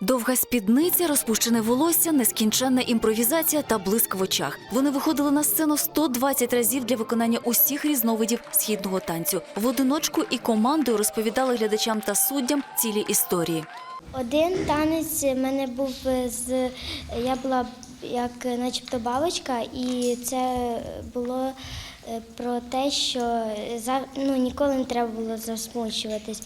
Довга спідниця, розпущене волосся, нескінченна імпровізація та блиск в очах. Вони виходили на сцену 120 разів для виконання усіх різновидів східного танцю. В одиночку і командою розповідали глядачам та суддям цілі історії. Один танець в мене був з я була як начебто бабочка, і це було е, про те, що за ну ніколи не треба було засмучуватись.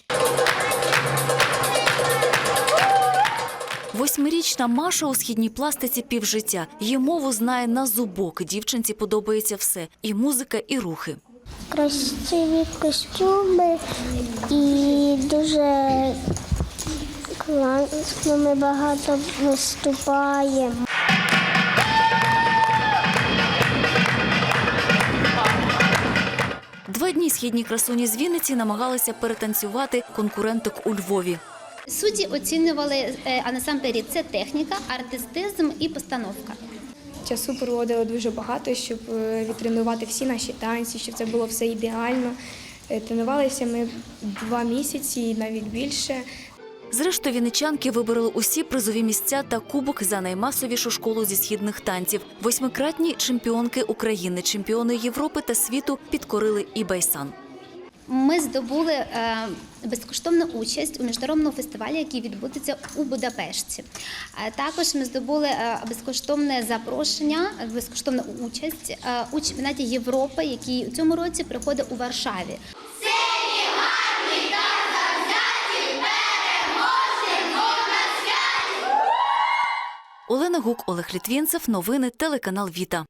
Восьмирічна Маша у східній пластиці півжиття. Її мову знає на зубок. Дівчинці подобається все і музика, і рухи. Красиві костюми і дуже класно. Ми багато виступаємо. Два дні східні красуні з Вінниці намагалися перетанцювати конкуренток у Львові. Судді оцінювали е, а насамперед це техніка, артистизм і постановка. Часу проводили дуже багато, щоб е, відтренувати всі наші танці, щоб це було все ідеально. Е, Тренувалися ми два місяці і навіть більше. Зрештою, вінничанки вибороли усі призові місця та кубок за наймасовішу школу зі східних танців. Восьмикратні чемпіонки України, чемпіони Європи та світу підкорили і Байсан. Ми здобули е, безкоштовну участь у міжнародному фестивалі, який відбудеться у Будапешті. Е, Також ми здобули е, безкоштовне запрошення, безкоштовну участь е, у чемпіонаті Європи, який у цьому році приходить у Варшаві. Олена Гук, Олег Літвінцев. Новини телеканал Віта.